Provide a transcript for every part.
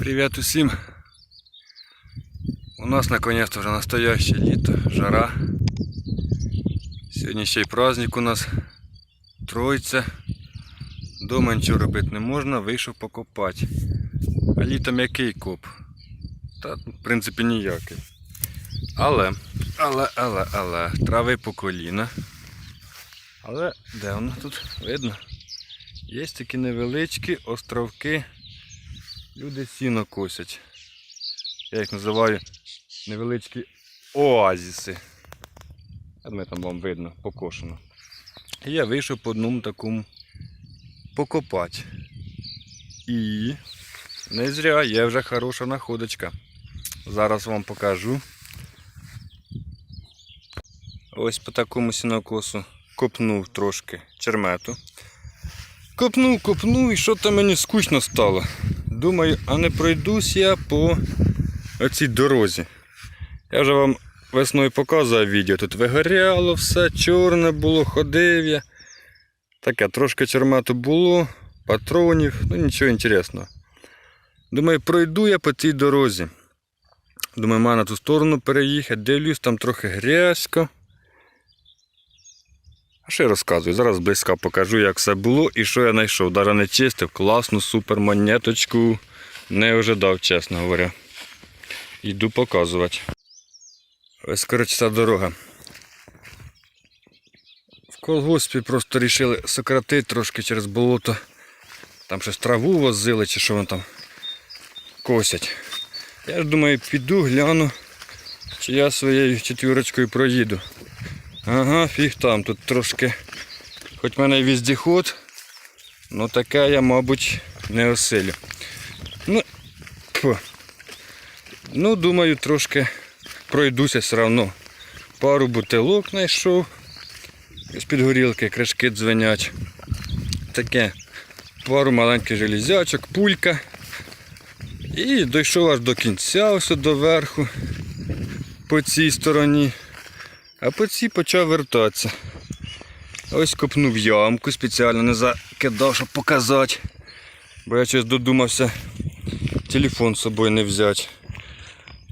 Привет усім. У нас наконец-то вже настояще літо, жара. Сьогодні ще й праздник у нас. Тройця. Дома нічого робити не можна, вийшов покопати. А літом який коп? Та, в принципі, ніякий. Але, але, але, але, трави по коліна. Але де воно тут? Видно? Є такі невеличкі островки. Люди сіно косять. Я їх називаю невеличкі оазіси. Думаю, там вам видно, покошено. І я вийшов по одному такому покопати. І не зря є вже хороша находочка. Зараз вам покажу. Ось по такому сінокосу копнув трошки чермету. Копнув, копнув і що то мені скучно стало. Думаю, а не пройдусь я по оцій дорозі. Я вже вам весною показував відео. Тут вигоряло все, чорне було, ходив я. Таке, трошки чермету було, патронів, ну нічого інтересного. Думаю, пройду я по цій дорозі. Думаю, маю на ту сторону переїхати, дивлюсь, там трохи грязько. Я розказую? Зараз близько покажу, як все було і що я знайшов. Навіть не чистив, класну супер монеточку. Не ожидав, чесно говоря. Йду показувати. Ось коротше ця дорога. В колгоспі просто вирішили сократити трошки через болото. Там щось траву возили чи що вони там косять. Я ж думаю, піду, гляну, чи я своєю четвірочкою проїду. Ага, фіг там, тут трошки. Хоч в мене і віздіход, ну таке я, мабуть, не осилю. Ну, ну думаю, трошки пройдуся все одно. Пару бутилок знайшов. З-під горілки кришки дзвенять. Таке. Пару маленьких железячок, пулька. І дійшов аж до кінця, ось до верху, по цій стороні. А по цій почав вертатися. Ось копнув ямку, спеціально не закидав, щоб показати. Бо я щось додумався телефон з собою не взяти.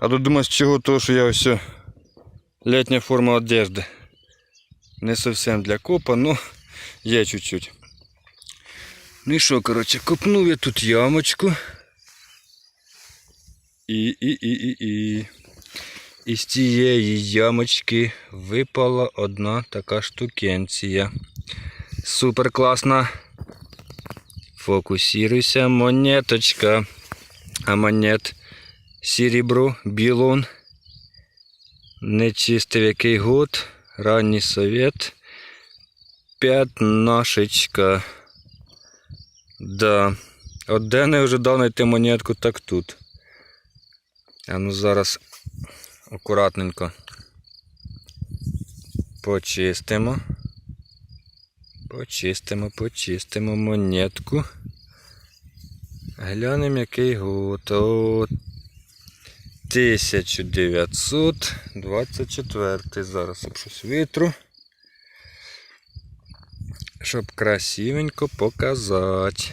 А додумався чого того, що я ось о, літня форма одежди. Не зовсім для копа, но є чуть-чуть. Ну і що, коротше, копнув я тут ямочку. І, і, і, і, і. Із цієї ямочки випала одна така штукенція. Супер класна. Фокусируйся, монеточка. А монет серебро, білон. Не чистив який год. Ранній совет. П'ятнашечка. Да. От де не вже ожидав знайти монетку, так тут. А ну зараз акуратненько почистимо. Почистимо, почистимо монетку. Глянемо, який год. О, 1924. Зараз я щось витру. Щоб красивенько показати.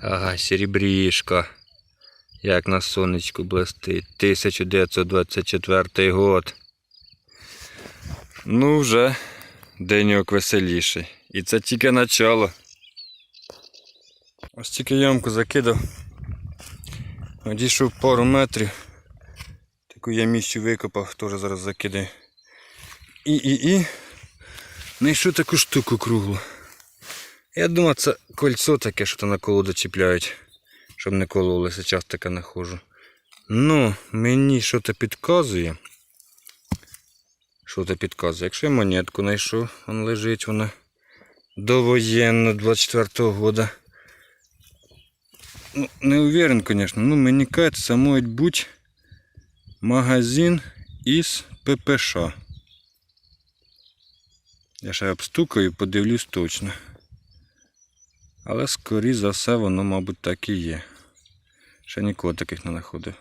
Ага, серебрішка. Як на сонечку блистить. 1924 год. Ну вже деньок веселіший. І це тільки начало. Ось тільки ямку закидав. Одійшов пару метрів. Таку яміщу викопав, теж зараз закидаю. І і і знайшов таку штуку круглу. Я думав, це кольцо таке, що то на колоду чіпляють щоб не кололося, час таке нахожу. Ну, мені що то підказує. Що то підказує? Якщо я монетку знайшов, вон лежить вона довоєнна 24-го года. Ну, не уверен, звісно, ну мені кажеться, це може бути магазин із ППШ. Я ще обстукаю, подивлюсь точно. Але скоріше за все воно, мабуть, так і є. Ще ніколи таких не знаходив.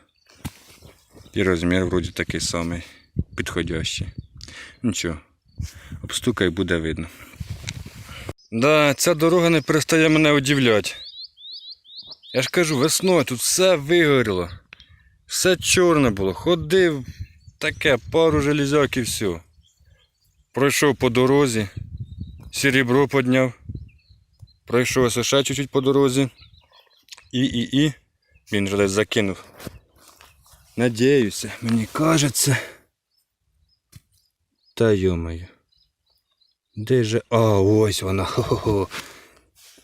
І розмір вроді такий самий, підходящий. Нічого, обстукай буде видно. Да, ця дорога не перестає мене удивляти. Я ж кажу, весною тут все вигоріло. Все чорне було. Ходив таке, пару железяк і все. Пройшов по дорозі, серебро підняв. Пройшовся ще чуть-чуть по дорозі. І, і, і. Він вже десь закинув. Надіюся, мені кажеться. Та йомаю. Де же. А, ось вона. Хо-хо-хо.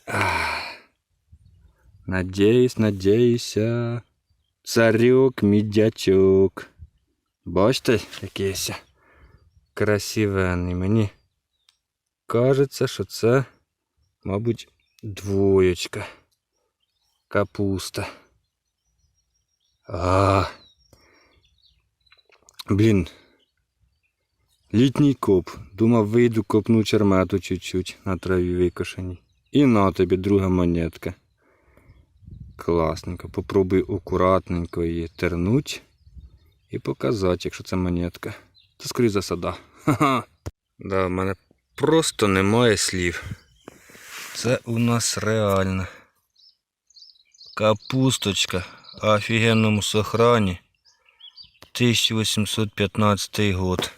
Ах. Надіюсь, надіюся. Царюк, мідячок. Бачите, якийсь красивенний. Мені кажеться, що це, мабуть, двоєчка. Капуста. А. Блін. Літній коп. Думав, вийду, копну чермету чуть-чуть на траві викошеній. І на тобі друга монетка. Класненько. Попробуй акуратненько її тернуть і показати, якщо це монетка. Це скоріше засада. Ха-ха. Да, в мене просто немає слів. Це у нас реально. Капусточка офігенному сохрані. 1815 год.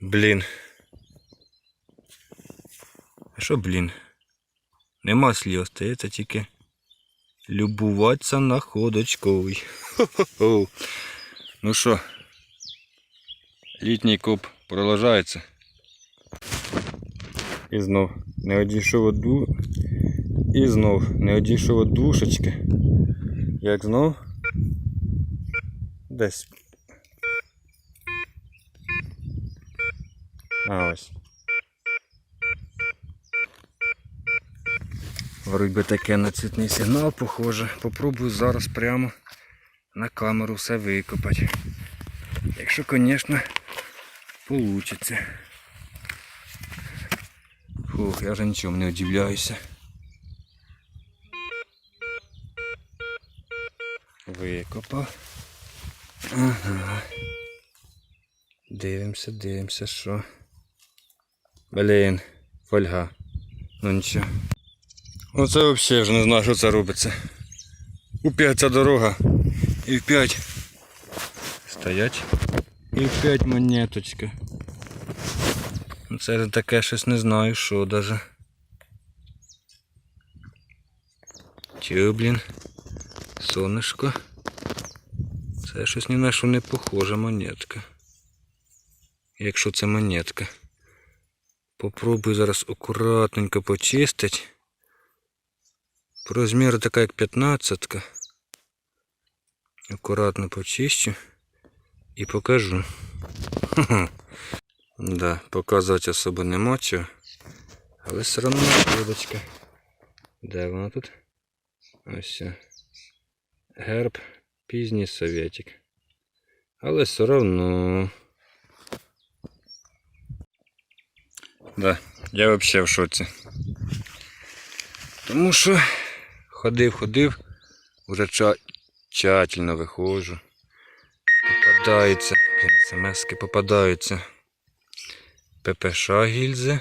Блін. Що, блін? Нема слів, остається тільки любуватися находочкою. Хо-хо-хо. Ну що, літній коп продовжується. І знов не одійшов ду... І знов не одійшов душечки. Як знов? Десь. А ось. Вроді таке на цвітний сигнал похоже. Попробую зараз прямо на камеру все викопати. Якщо, звісно, вийде. Фух, я вже нічому не удивляюся. Викопав. Ага. Дивимося, дивимося, що. Блін, фольга. Ну нічого. Оце взагалі вже не знаю, що це робиться. У п'ять ця дорога. І в п'ять. Стоять. І в п'ять монеточка. Це таке щось не знаю, що даже. Чого, блін? Сонечко. Це щось ні на що не похоже монетка. Якщо це монетка. Попробую зараз акуратненько почистити. По розміру така як 15. -ка. Акуратно почищу і покажу. Ха-ха. Да, показувати особо нема чого. Але все одно водочка. Де вона тут? Ось. Герб пізній совєтик. Але все одно. Да, я взагалі в шоці. Тому що ходив, ходив, вже ча- тщательно виходжу. Попадаються, смски попадаються. ППШ гільзи.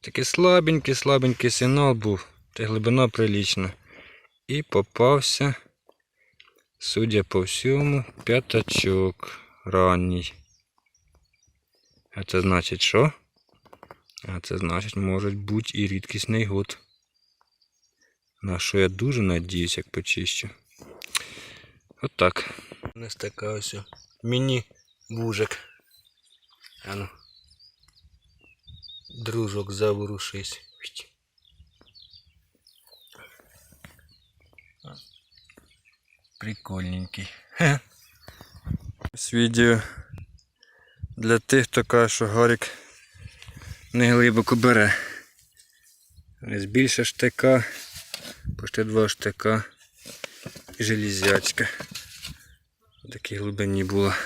Такий слабенький, слабенький сигнал був, та глибина прилічна. І попався, судя по всьому, п'ятачок ранній. А це значить що? А це значить може бути і рідкісний год. На що я дуже надіюсь, як почищу. Отак. У нас міні-бужик. Ану. Дружок, заворушись. Прикольненький. Ось відео для тих, хто каже, що Гарік не глибоко бере. Ось більше штика, почти два штика і железячка. В такій глибині була.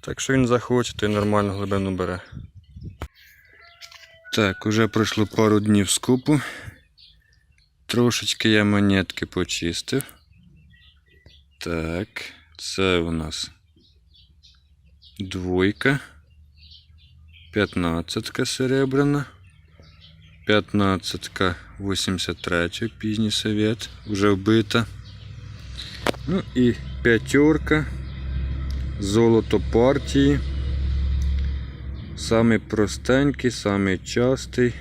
Так що він захоче, то й нормально глибину бере. Так, уже пройшло пару днів скупу. Трошечки я монетки почистив. Так, це у нас двойка. П'ятнадцятка серебряна. 15 83 пізній совет, вже вбита. Ну і п'ятерка. Золото партії. Самий простенький, самий частий.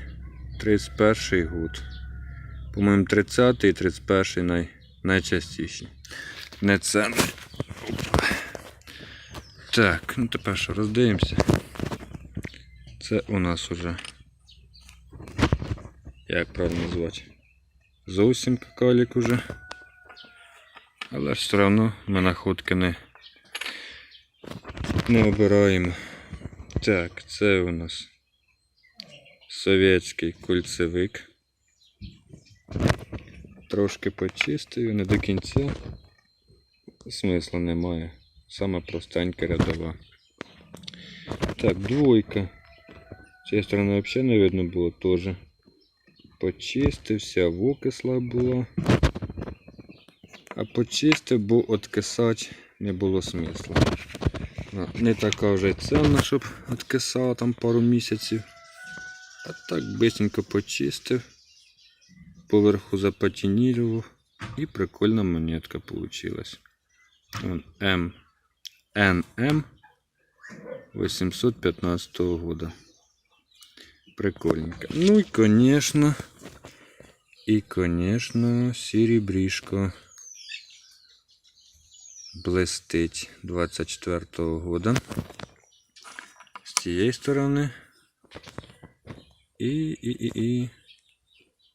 31 год. По-моєму, 30 і 31 най, найчастіші. Не це. Так, ну тепер що, роздивимося. Це у нас уже. Як правильно назвати? Зовсім какалік уже. Але все одно ми находки не, не обираємо. Так, це у нас совєтський кольцевик. Трошки почистив, не до кінця. Смисла немає. Саме простенька рядова. Так, двойка. З цієї сторони взагалі не видно було теж. Почистився, вокисла була. А почистив, бо откисати не було смисла. Не така вже цінна, щоб откисала там пару місяців. А так бисенько почистив. Поверху запатінірував. І прикольна монетка получилась. М. НМ 815 года. Прикольненько. Ну и, конечно, и, конечно, серебришко блистить 24 года. З цієї сторони. І, і, і, і.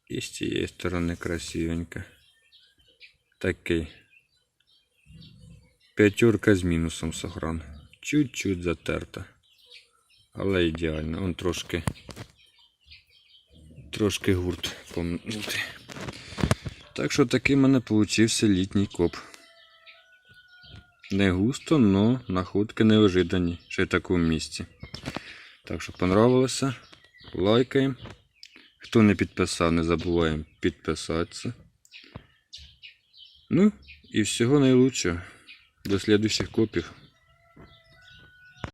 І з цієї сторони красивенько. Такий. П'ятерка з мінусом сохран. Чуть-чуть затерта. Але ідеально. Он трошки. Трошки гурт помнути. Так що такий в мене получився літній коп. Не густо, но находки неожидані. Ще й в такому місці. Так що понравилося. Лайкаємо. Хто не підписав, не забуваємо підписатися. Ну і всього найлучшого. До слідуючих копів.